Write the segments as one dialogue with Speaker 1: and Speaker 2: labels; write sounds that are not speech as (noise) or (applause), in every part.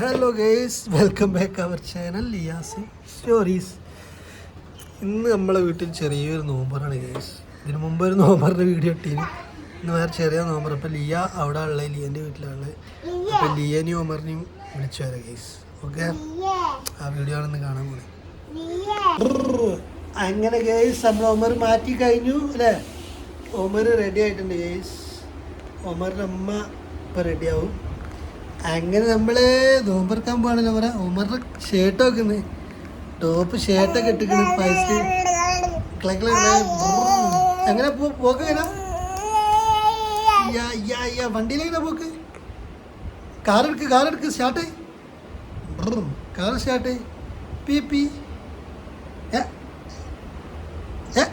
Speaker 1: Hello guys welcome back our channel Liyasi stories ഇന്ന് നമ്മളെ വീട്ടിൽ ചെറിയൊരു നോമ്പറാണ് ഗേസ് ഇതിന് മുമ്പ് ഒരു നോമ്പറിന്റെ വീഡിയോ ഇട്ടീന്. ഇന്ന് വേറെ ചെറിയ നോമ്പർ അപ്പം ലിയ അവിടെ ഉള്ള ലിയന്റെ വീട്ടിലാണ്. അപ്പം ലിയനെയും ഒമറിനെയും വിളിച്ചു വരാം ഗേസ് ഓക്കെ ആ വീഡിയോ ആണെന്ന് കാണാൻ പോണേ. അങ്ങനെ ഗേസ് നമ്മൾ ഒമർ മാറ്റി കഴിഞ്ഞു അല്ലേ? ഒമർ റെഡി ആയിട്ടുണ്ട് ഗേസ് ഒമറിന്റെ അമ്മ ഇപ്പം റെഡിയാവും അങ്ങനെ നമ്മൾ നോമ്പറക്കാൻ പോകണല്ലോ പറ. ഉമറിന്റെ ഷർട്ട് വെക്കുന്നത് ടോപ്പ് ഷർട്ടൊക്കെ ഇട്ടിക്കണ് പൈസ എങ്ങനെ പോ- പോക്ക് എങ്ങനെ ഏ ഏ ഏ വണ്ടിയിലെങ്ങനെ പോക്ക്. ഏ ഏ കാർ ഏ സ്റ്റാർട്ട് കാർ സ്റ്റാർട്ട് പി പി. ഏ? (laughs)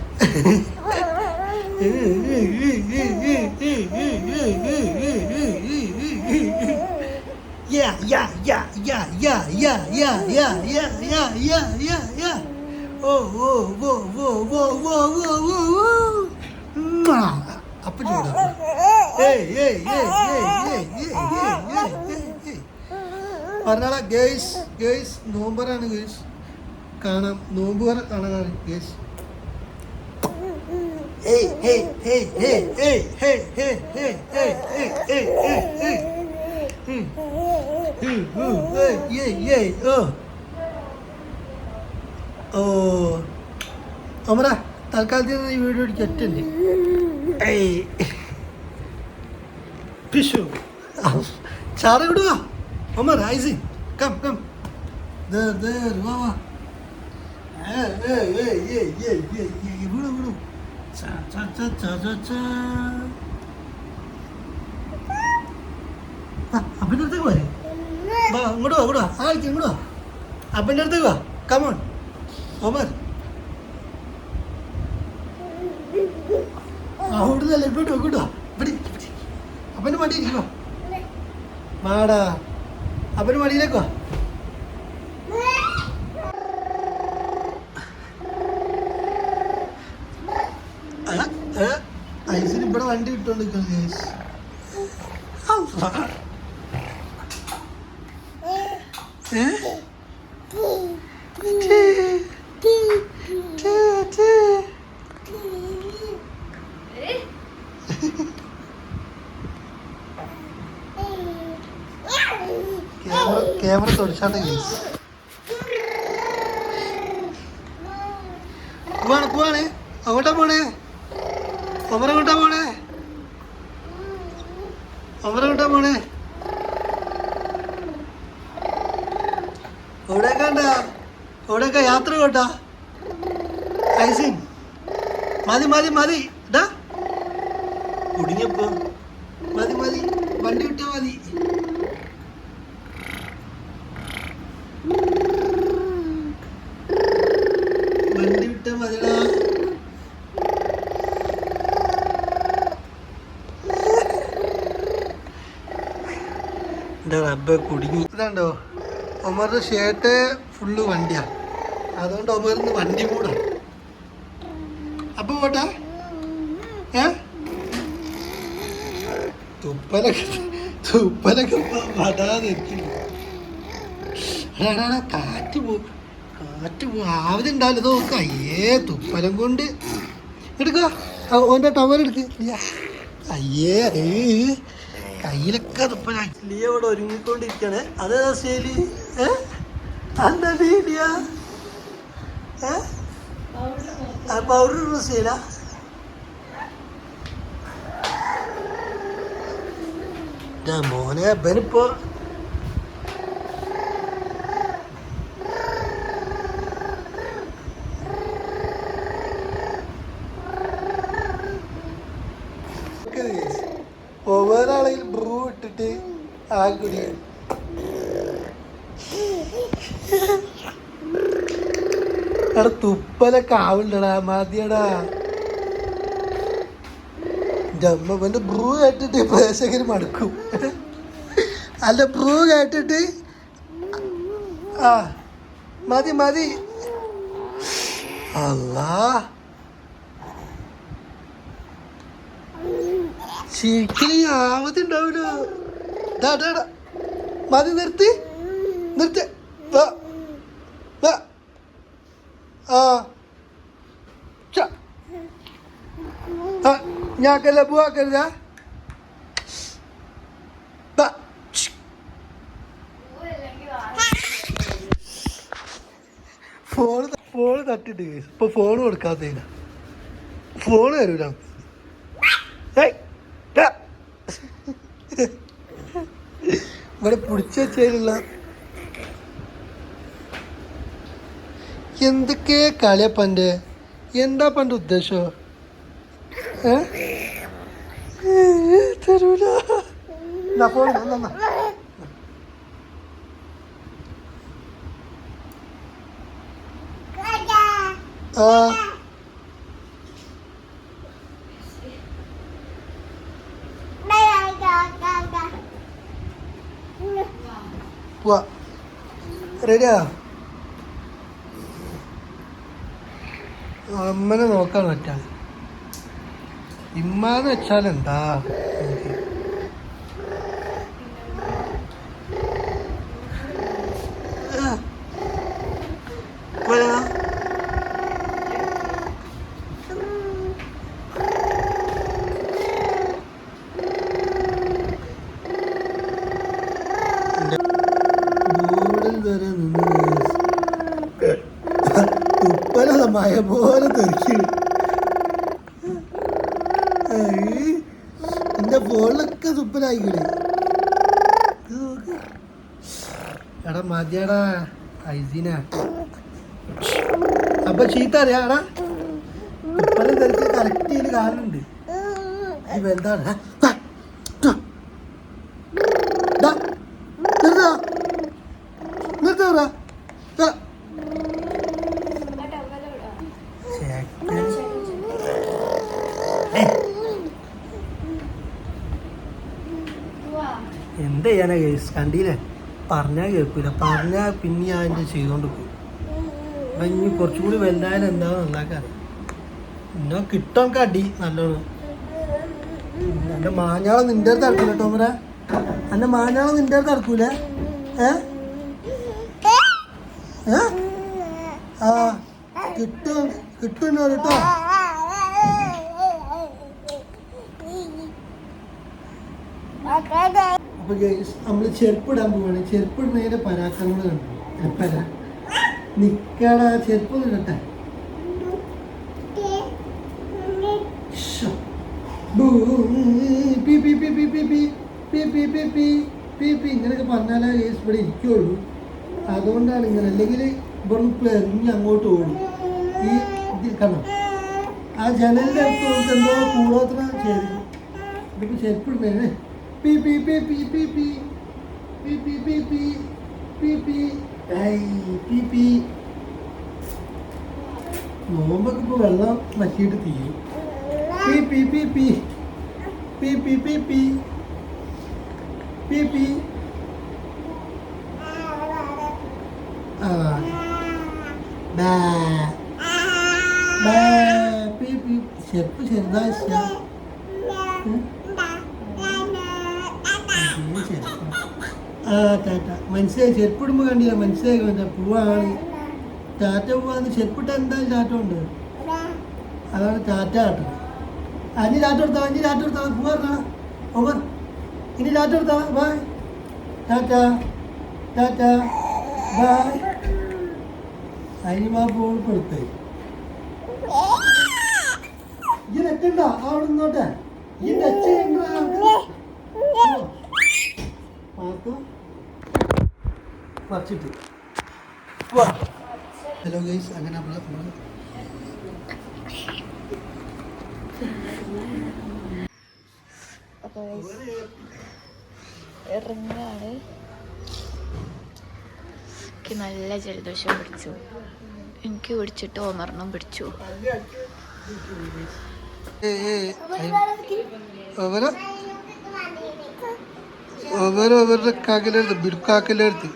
Speaker 1: (laughs) (laughs) Yeah, yeah, yeah, yeah, yeah, yeah, yeah, yeah, yeah, yeah, yeah, yeah, yeah. Oh, oh, whoa, whoa, whoa, whoa, whoa, whoa, whoa. Mwah. അപ്പൊ പറഞ്ഞാടാ ഗേസ് ഗേസ് നോമ്പറാണ് ഗേസ് കാണാം നോമ്പ് വരെ കാണാനാണ് guys Hey, hey, hey, hey, hey, hey, ഏയ് ഏയ് ഏയ് ഏയ് ഏയ് ഏയ് ഏയ് ഓ അമറ തൽക്കാലത്തിൽ ഈ വീഡിയോ ഒറ്റണ്ട് പിഷു ചാറ് വിടുക അമർ ഐസി കം കം വാ വീണു വീണു ചാ ചാ ചാ ചാ ചാ അപ്പന്റെ അടുത്തേക്ക് പോരെ. വാ ഇങ്ങോട്ട് വാ ഇങ്ങോട്ട് വാ. ആ ഇങ്ങോട്ട് വാ. അപ്പന്റെ അടുത്തേക്ക് വാ. കമോൺ ഒമർ ആ ഓടുന്നല്ല ഇങ്ങോട്ട് വാ ഇങ്ങോട്ട് വാ. ഇവിടെ. അപ്പന്റെ മടി ഇരിക്കുവാ വാടാ. അപ്പന്റെ മടിയിലേക്ക് വാ. ഐസിന് ഇവിടെ വണ്ടി വിട്ടോണ്ട് കേസ് ഏ ക്യാമറ ക്യാമറ തുടച്ചാത്ത കേസ് പോവാണ് അങ്ങോട്ട പോണേ. ഒമരങ്ങോട്ടാ പോണേ. ഒമരങ്ങോട്ടാ പോണേ. എവിടെയൊക്കെ ഉണ്ടാ എവിടെയൊക്കെ യാത്ര കേട്ടാ ഐസിൻ. മതി മതി മതി. ഇതാ. കുടുങ്ങിയപ്പോ മതി മതി വണ്ടി വിട്ടാ മതി വണ്ടി വിട്ടാ മതിടാ റബ്ബ കുടുങ്ങി. ഇതാണ്ടോ? ഒമറിന്റെ ഷർട്ട് ഫുള്ള് വണ്ടിയാ. അതുകൊണ്ട് ഒമറിന് വണ്ടി കൂടാ. അപ്പൊ പോട്ടെ. ഏ? തുപ്പലൊക്കെ തുപ്പലൊക്കെ വടാതെ എടാ കാറ്റ് പോ കാറ്റ് പോ ആവതി ഉണ്ടാവില്ല. നോക്ക. അയ്യേ തുപ്പലം കൊണ്ട് എടുക്ക. ഓന്റെ ടവർ എടുക്ക്. ലിയ. അയ്യേ ഏ കയ്യിലൊക്കെ അതിപ്പോ ഞാൻ ലിയ ഇവിടെ ഒരുങ്ങിക്കൊണ്ടിരിക്കാണ് അതേതാ ശരി എന്താ ലിയ പൗഡർ ശീല. മോനെ ബനിപ്പോ ആ കുടി എടാ തുപ്പലൊക്കെ ആവില്ലടാ മതിയടാ. ജമ്മന്റെ ബ്രൂ കേട്ടിട്ട് പ്രേക്ഷകർ മടുക്കും. അല്ല ബ്രൂ കേട്ടിട്ട് ആ മതി മതി. അല്ലാ ശരിക്കും ആവതുണ്ടാവില്ല മതി നിർത്തി. നിർത്തി. ഞാൻ ഞാക്കല്ല പോവാക്കരുതാ. ഫോൺ ഫോൺ തട്ടിട്ട് ഇപ്പൊ ഫോൺ കൊടുക്കാത്തതിനാ. ഫോൺ തരൂലാണ് ഇവിടെ പിടിച്ചു വെച്ചതിലുള്ള എന്തൊക്കെ കളിയപ്പന്റെ എന്താ പണ്ട് ഉദ്ദേശോ? ഏ? തരൂല. ഫോൺ എന്നാ, പോവാ. റെഡിയാ? അമ്മനെ നോക്കാൻ പറ്റാ ഇമ്മാന്ന് വെച്ചാൽ എന്താ എനിക്ക്? ആ. പോരാ. ബോർഡിൽ വരെ നിന്ന് തുപ്പല മഴ പോലെ തെറിക്കും എന്റെ ഫോണിലൊക്കെ തുപ്പലായിക്കൂടി എടാ മതിയാടാ ഐസിന അപ്പൊ ചീത്ത അറിയാടാ തെറിച്ച് കറക്റ്റ് ചെയ്ത് കാണുന്നുണ്ട് ഈ വലുതാണ് ആ, ആ, ആ. ദാ, നിർത്താ നിർത്താ ദാ. ചേട്ടൻ. ഏയ്. എന്ത് ചെയ്യാനാ കേസ് കണ്ടില്ലേ? പറഞ്ഞാൽ കേൾക്കൂല. പറഞ്ഞാൽ പിന്നെ ഞാൻ എന്റെ ചെയ്തോണ്ട് പോകും അപ്പൊ ഇനി കുറച്ചും കൂടി വലുതായാലും എന്താണെന്ന് നന്നാക്കാൻ? എന്നാ കിട്ടാൻ കടി നല്ലോണം. എന്റെ മാഞ്ഞാളം നിന്റെ അടുത്ത് നടക്കൂല ടോമര എന്റെ മാഞ്ഞാളം നിന്റെ അടുത്ത് നടക്കൂല. ഏ? ഏ? ആ കിട്ടും. കിട്ടും കേട്ടോ. ഗൈസ് നമ്മൾ ചെരുപ്പിടാൻ പോവാണ് ചെരുപ്പിടുന്നതിന്റെ പരാക്രമങ്ങൾ കണ്ടു എപ്പല്ല നിക്കട ചെരുപ്പ് ഇടട്ടെ ഇങ്ങനെയൊക്കെ പറഞ്ഞാലേ കേസ് ഇവിടെ ഇരിക്കുള്ളൂ അതുകൊണ്ടാണ് ഇങ്ങനെ അല്ലെങ്കിൽ ഇവിടെ പെറിഞ്ഞ് അങ്ങോട്ട് ഓടും ഈ കണ്ടോ ആ ജനലിന്റെ അടുത്ത് നമുക്ക് എന്തോ കൂടോത്ര ചെയ്തു ഇതിപ്പോൾ ചെരുപ്പിടുന്നേ പി പി പി പി പി പി പി പി പി പി പി ഐ പി പി നോമ്പൊക്കെ ഇപ്പൊ വെള്ളം നക്കിയിട്ട് തീരും പി പി പി പി പി പി പി പി പി പി ആ. ബാ ബാ പി പി ചെപ്പ് ചെറുതായി ടാറ്റ മനസ്സിലായി? ചെരുപ്പിടുമ്പോൾ കണ്ടില്ല? മനസ്സിലായി മറ്റേ പൂവാണ്. ടാറ്റ പൂവാന്ന് ചെരുപ്പിട്ട എന്താ ടാറ്റ ഉണ്ട് അതാണ് ടാറ്റ ആട്ടോ അഞ്ച് ടാറ്റ കൊടുത്താ അഞ്ച് ടാറ്റ കൊടുത്താ പൂവ് ഓവർ ഇനി ടാറ്റ കൊടുത്താ ബായ്. ടാറ്റ ടാറ്റ ബായ്. അതിന് മാ പൂ കൊടുത്തേ ഈ നെറ്റുണ്ടോ അവിടെ നിന്നോട്ടെ. ഈ നെറ്റ് മറിച്ചിട്ട് ഹലോ ഗൈസ് അങ്ങനെ നമ്മൾ നമ്മൾ
Speaker 2: അപ്പോൾ ഇറങ്ങാണ്. എനിക്ക് നല്ല ജലദോഷം പിടിച്ചു. എനിക്ക് പിടിച്ചിട്ട് ഓമർണം പിടിച്ചു.
Speaker 1: അവരെ അവരവരുടെ കാക്കലെടുത്ത് ബിടുക്കാക്കലെടുത്ത്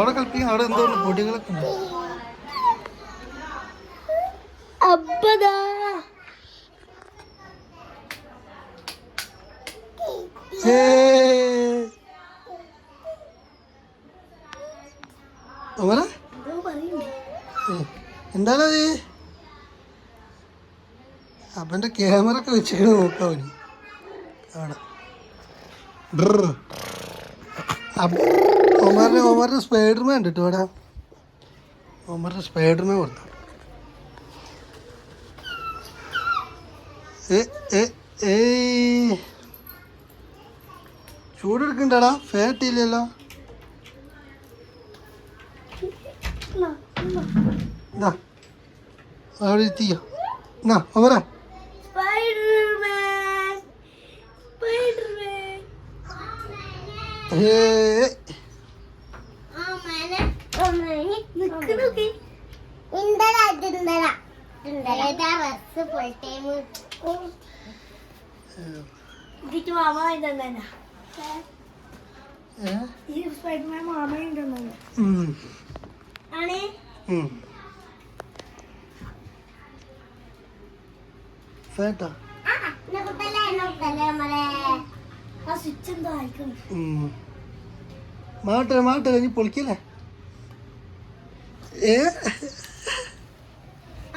Speaker 1: അവിടെ കളിപ്പിക്കും അവിടെ എന്തോ പൊടികളൊക്കെ ഉണ്ട്. എന്താണത്? അവന്റെ ക്യാമറ ഒക്കെ വെച്ചിട്ട് നോക്കാം അവിടെ അപ്പ- ഒമാറിന് സ്പൈഡർമാൻ ഉണ്ട് കേട്ടോ ഇവിടെ ഒമാറിന് സ്പൈഡർമാൻ കൊടുത്തു. ചൂടെടുക്കണ്ടടാ. എന്നാ അവിടെ എത്തിയോ എന്നാ ഒമറ
Speaker 3: Spider-Man! Spider-Man!
Speaker 1: ഏ
Speaker 3: നിക്ക് നോക്ക്.
Speaker 4: ഇണ്ടടാ ഇണ്ടടാ ഏതാ ബസ് ഫുൾ ടൈം
Speaker 3: ഇതിക്ക് മാമ ഇതെന്നാ
Speaker 1: ഏ?
Speaker 3: ഈ സ്പൈഡർമാൻ മാമ ഉണ്ടെന്നാ
Speaker 1: ഉം.
Speaker 3: ആണേ
Speaker 1: ഉം. ഫാൻ ഇട്ടോ?
Speaker 4: നോക്കല്ലേ നോക്കല്ലേ നമ്മളെ
Speaker 3: ആ സ്വിച്ച് എന്തോ ആയിക്കണം
Speaker 1: ഉം. മാട്ടെ മാട്ടെ കഴിഞ്ഞ് പൊളിക്കല്ലേ? ഏ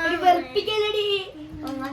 Speaker 3: ഒരു വെറുപ്പിക്കലടി
Speaker 4: നോട്ടോ നോട്ടോ ഇങ്ങനെ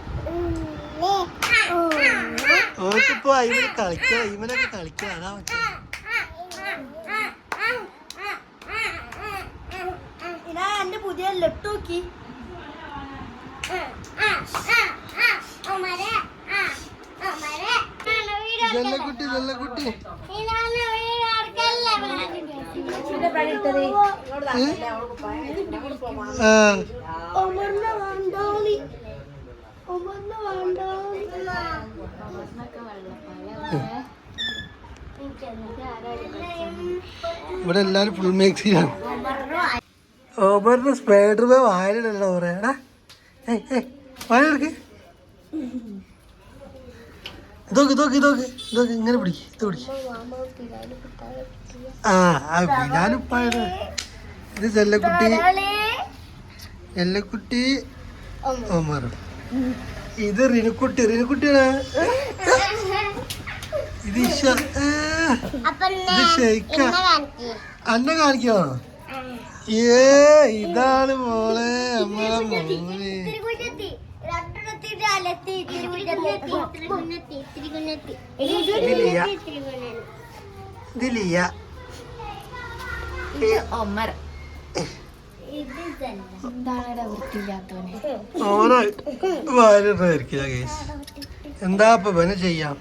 Speaker 1: ഓർക്കിപ്പോ അയിമന് കളിക്കുക ഇവനൊക്കെ കളിക്കുക അതാ
Speaker 3: ഇതാ. എന്റെ പുതിയ ലെഫ്റ്റ് നോക്കി.
Speaker 1: ജല്ലക്കുട്ടി ജല്ലക്കുട്ടി ഏ? ആ ഇവിടെ എല്ലാരും ഫുൾ മേക്സിലാണ് ഓബറിന് സ്പൈഡർമാൻ വായനല്ലോ പറയാടാ ഏയ് ഏയ് വായന എടുക്ക് ഇതൊക്കെ ഇതൊക്കെ ഇതൊക്കെ ഇതൊക്കെ ഇങ്ങനെ പിടിക്ക് ഇത് പിടിക്ക്. ആ ആ ബിലാലുപ്പായത് ഇത് ചെല്ലക്കുട്ടി ചെല്ലക്കുട്ടി ഒമർ. ഇത് റിനുക്കുട്ടി റിനുക്കുട്ടിയാണ്. ഇത് ഷെയ്ക്ക
Speaker 4: കാണിക്ക്.
Speaker 1: അന്നെ കാണിക്കോ? ഏ ഇതാണ് മോളെ നമ്മളെ ഇതിലിയ ഇതിലിയ
Speaker 2: ഒമർ.
Speaker 1: ഓരോ വാരിട്ടായിരിക്കില്ല കേസ് എന്താ അപ്പൊ ഇവനെ ചെയ്യാം?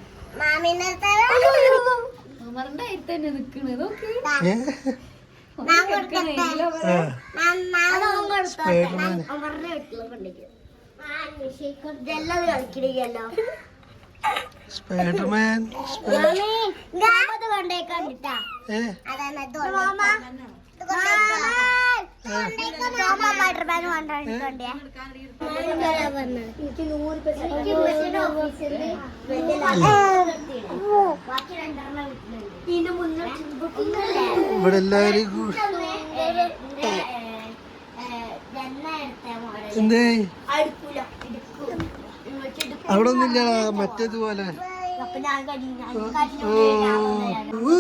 Speaker 1: സ്പൈഡർമാൻ സ്പൈഡർമാൻ ഇവിടെ എല്ലാരും കൂ- എന്തേ? അവിടെ ഒന്നുമില്ല മറ്റേതുപോലെ ഓ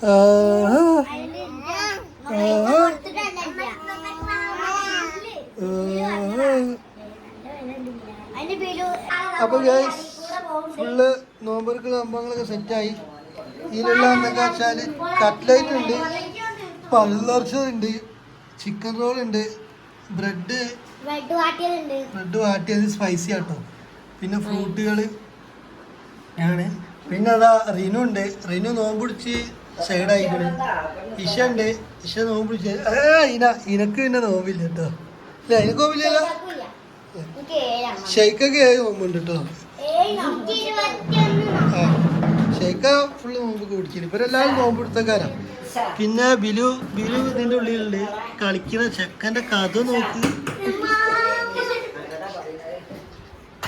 Speaker 1: ആ, ആ, ആ.
Speaker 4: അതിന്റെ ബിലു
Speaker 1: അപ്പൊ ഗൈസ് ഫുള്ള് നോമ്പർക്ക് സംഭവങ്ങളൊക്കെ സെറ്റായി ഇതിലുള്ള എന്തൊക്കെ വെച്ചാൽ കട്ട്ലൈറ്റ് ഉണ്ട് പള്ളർച്ചുണ്ട് ചിക്കൻ റോൾ ഉണ്ട് ബ്രെഡ്
Speaker 4: ബ്രെഡ്
Speaker 1: വാട്ടിയത് സ്പൈസി ആട്ടോ. പിന്നെ ഫ്രൂട്ടുകൾ ആണ്. പിന്നെ അതാ റിനു ഉണ്ട് റിനു നോമ്പ് പിടിച്ച് സൈഡായിക്കണ്. ഇഷ ഉണ്ട് ഇഷ നോമ്പ് ഇനക്ക് പിന്നെ നോമ്പില്ല കേട്ടോ ഇല്ല എനിക്ക് നോമ്പില്ലല്ലോ? ഷെയ്ക്കൊക്കെ ഏഴ് നോമ്പുണ്ട് കേട്ടോ ആ ഷെയ്ക്ക ഫുള്ള് നോമ്പ് കുടിക്കുന്നു ഇവരെല്ലാവരും നോമ്പ് എടുത്തക്കാരാ. പിന്നെ ബിലു ബിലു ഇതിന്റെ ഉള്ളിലുണ്ട്. കളിക്കുന്ന ചെക്കന്റെ കഥ നോക്ക്.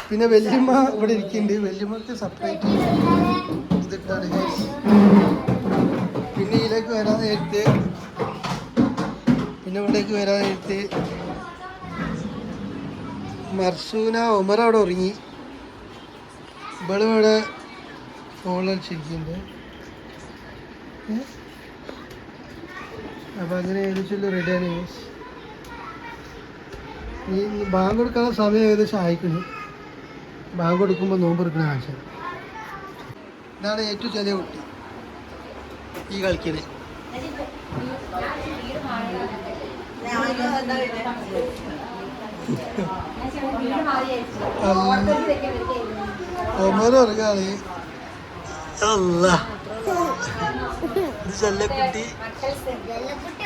Speaker 1: പിന്നെ വല്യമ്മ ഇവിടെ ഇരിക്കുന്നുണ്ട് വല്യമ്മക്ക് സെപ്പറേറ്റ് ഇതിട്ടാണ്. ഇതിലേക്ക് വരാൻ നേരത്ത് പിന്നെ ഇവിടേക്ക് വരാൻ നേരത്ത് മർസൂന ഉമർ അവിടെ ഉറങ്ങി. ഇവളിവിടെ ഏ? അപ്പൊ അങ്ങനെ ഏകദേശം റെഡിയാണ് guys. ഈ ബാങ്ക് കൊടുക്കാനുള്ള സമയം ഏകദേശം ആയിക്കുന്നു ബാങ്ക് കൊടുക്കുമ്പോൾ നോമ്പ് എടുക്കണ ആവശ്യം. ഇതാണ് ഏറ്റവും ചെറിയ കുട്ടി ഈ കളിക്കണേ ഒമർ ഉറങ്ങാണ് അല്ല ഇത് ചെല്ലക്കുട്ടി.
Speaker 4: വെള്ളക്കുട്ടി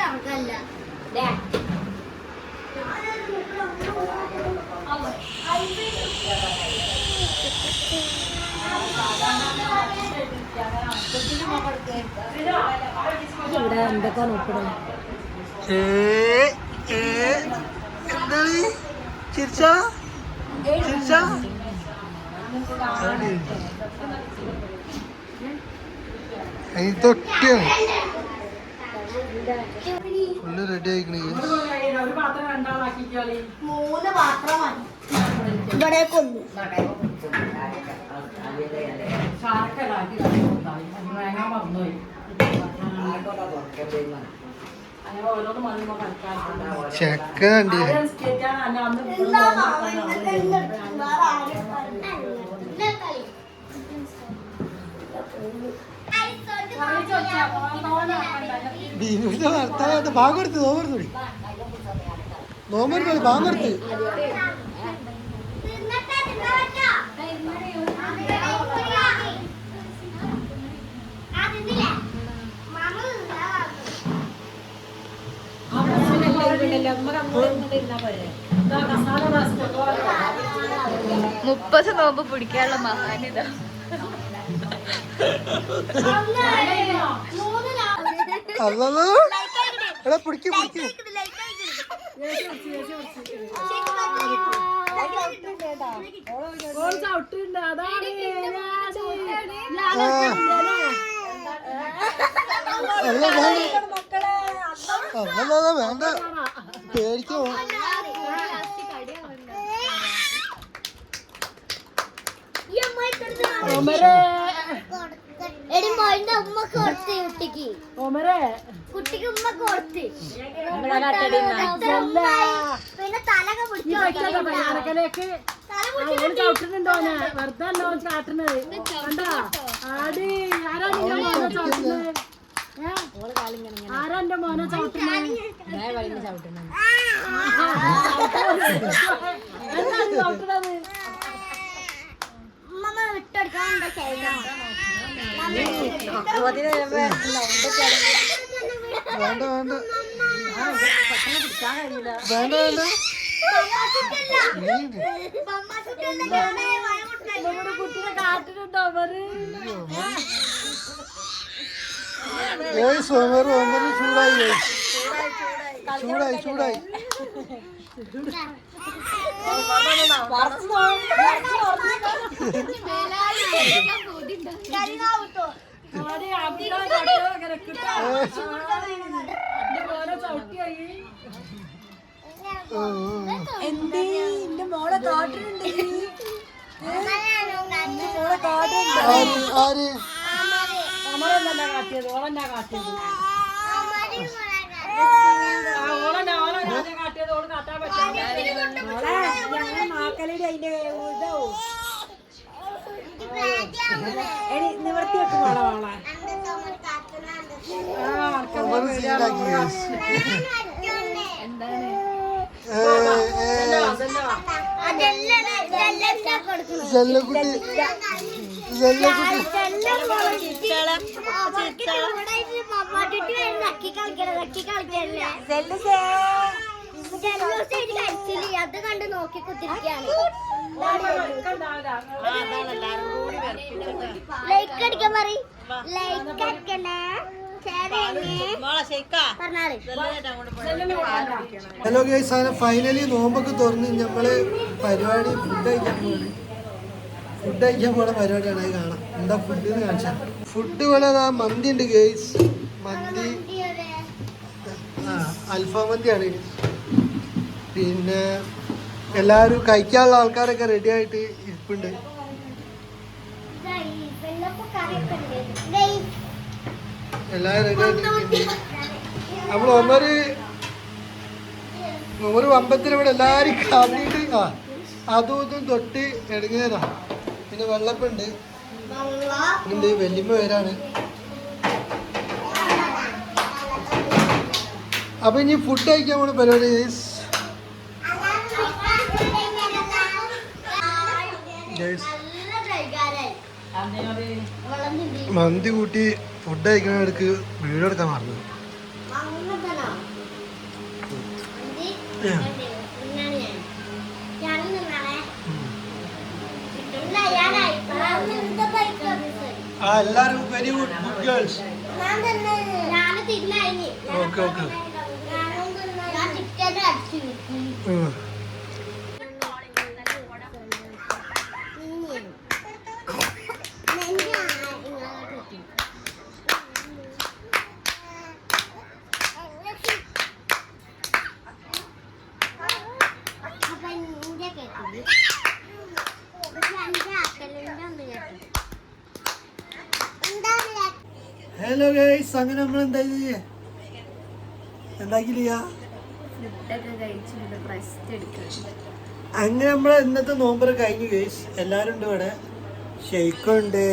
Speaker 4: ഉറക്കല്ല
Speaker 1: ഏ നോക്കണം എന്താണ്? ചിരിച്ച? ചിരിച്ച? തൊട്ടിയാണ്. ഫുള്ള് റെഡി ആയിക്കണേ.
Speaker 3: മൂന്ന് പാത്രം മതി. ഇവിടെ കൊന്നു.
Speaker 1: ചെക്ക ഭാഗം
Speaker 3: എടുത്ത് നോമ്പെടുത്തു നോമ്പെടുത്തു ഭാഗം വേറെ ആരും പറഞ്ഞില്ല.
Speaker 1: ബീനുവിന്റെ ഭർത്താവ് ബാങ്ക് കൊടുത്ത് നോമ്പെടുത്തോടി നോമ്പെടുത്തോടി ബാങ്ക് കൊടുത്ത്
Speaker 2: മുപ്പത് നോമ്പ് പിടിക്കാനുള്ള മഹാനിത
Speaker 1: പിടിക്കും പിടിക്കും പിടിക്ക് പിടിക്ക് അല്ല വേണ്ട പേടിക്കോ
Speaker 4: എടി മോളിന്റെ ഉമ്മ കൊടുത്ത് കുട്ടിക്ക്. കുട്ടിക്ക് ഉമ്മ കൊടുത്ത് പിന്നെ തലക പിടിച്ചു തല പിടിച്ചു
Speaker 5: ചവിട്ടുന്നുണ്ടോനെ വെറുതെ അല്ലോ ചാട്ടുന്നത് കണ്ടാ? ആടി ആരാ നിന്റെ മോനെ ചവിട്ടുന്നത്? ഏ? ആരാ എന്റെ മോനെ ചവിട്ടുന്നത്? എന്താ നീ ചവിട്ടുന്നത്?
Speaker 4: ഉമ്മ വിട്ടെടുക്കാൻ എന്താ ചെയ്യണം
Speaker 1: വേണ്ട വേണ്ട. വേണ്ട വേണ്ട.
Speaker 5: നമ്മുടെ കുട്ടിനെ കാട്ടിട്ടുണ്ടോ അവർ?
Speaker 1: ഏയ് സോമർ ഓമർ ചൂടായി ഏയ്. ചൂടായി ചൂടായി.
Speaker 5: കിടക്കട്ടോ എന്റെ
Speaker 1: ഓ, ഓ, ഓ. ആര്? ആര്?
Speaker 5: അമറന്നല്ല കാട്ടിയത്? ഓളന്നാ കാട്ടിയത്? ആ ഓളന്നെ ഓളന്നെ കാട്ടിയത്? ഓൾ കാട്ടാൻ പറ്റില്ല മാക്കലിടി അതിന്റെ ഇതാവും. എടി നിവർത്തി വെക്കും
Speaker 1: ജല്ലക്കുട്ടി
Speaker 4: അത് കണ്ട് നോക്കി കുത്തിരിക്കാണ് ലൈക്ക് അടിക്കാൻ പറയും. ലൈക്ക് അടിക്കണേ
Speaker 1: ഹലോ ഗൈസ് അങ്ങനെ ഫൈനലി നോമ്പൊക്കെ തുറന്ന് നമ്മൾ പരിപാടി ഫുഡ് കഴിക്കാൻ പോവാണ്. ഫുഡ് കഴിക്കാൻ പോണ പരിപാടിയാണ് അത് കാണാം. എന്താ ഫുഡ് എന്ന് കാണിച്ചാൽ ഫുഡ് പോലെ മന്തി ഉണ്ട് ഗൈസ് മന്തി. ആ അൽഫാം മന്തിയാണ്. പിന്നെ എല്ലാവരും കഴിക്കാനുള്ള ആൾക്കാരൊക്കെ റെഡി ആയിട്ട് ഇരിപ്പുണ്ട്. നമ്മൾ ഒന്നൊരു ഒരു അമ്പത്തിന് ഇവിടെ എല്ലാവരും കണ്ടിട്ട് ആ അതും ഇതും തൊട്ട് എടുങ്ങേതാ പിന്നെ വെള്ളപ്പുണ്ട്. ഉണ്ട് വല്യമ്മ പേരാണ്. അപ്പൊ ഇനി ഫുഡ് കഴിക്കാൻ പോണ പരിപാടി guys. മന്തി കൂട്ടി ഫുഡ് കഴിക്കണ ഇടയ്ക്ക് വീഡിയോ എടുക്കാൻ മറന്നു. ആ എല്ലാരും very good good girls okay okay
Speaker 4: ഞാൻ ചിക്കൻ അടിച്ചു അപ്പൊ ഇന്റെ കേട്ടത് പക്ഷെ എന്റെ അക്കലിന്റെ ഒന്ന് കേട്ടു എന്താണ്
Speaker 1: ഹലോ ഗൈസ് അങ്ങനെ നമ്മൾ എന്താ ചെയ്യേ എന്താക്കില്ല അങ്ങനെ നമ്മളെ ഇന്നത്തെ നോമ്പർ കഴിഞ്ഞു ഗൈസ് എല്ലാരും ഉണ്ട് ഇവിടെ. ഷെയ്ക്കുണ്ട്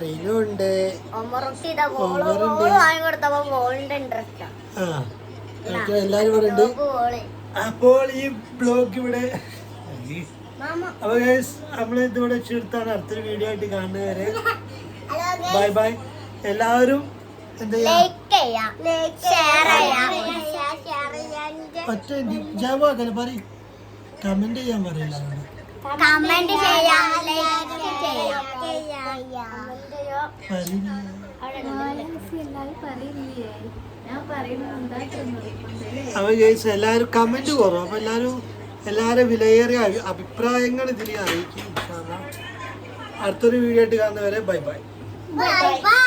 Speaker 1: റീനു ഉണ്ട്. എല്ലാരും ഇവിടെ ഉണ്ട്. അപ്പോൾ ഈ ബ്ലോഗ് ഇവിടെ. അപ്പൊ ഗൈസ് നമ്മൾ ഇതിവിടെ വെച്ചെടുത്താണ് അടുത്തൊരു വീഡിയോ ആയിട്ട്
Speaker 4: കാണുന്നവരെ
Speaker 1: ബൈ ബൈ എല്ലാവരും പറ കമന്റ് ചെയ്യാൻ പറയില്ല
Speaker 4: കമന്റ് ചെയ്യാം.
Speaker 1: അപ്പൊ ഗൈസ് എല്ലാവരും കമന്റ് കുറവ്. അപ്പൊ എല്ലാരും എല്ലാരും വിലയേറിയ അഭിപ്രായങ്ങൾ ഇതിൽ അറിയിക്കും. അടുത്തൊരു വീഡിയോ ആയിട്ട് കാണുന്നവരെ ബൈ ബൈ
Speaker 4: ബൈ ബൈ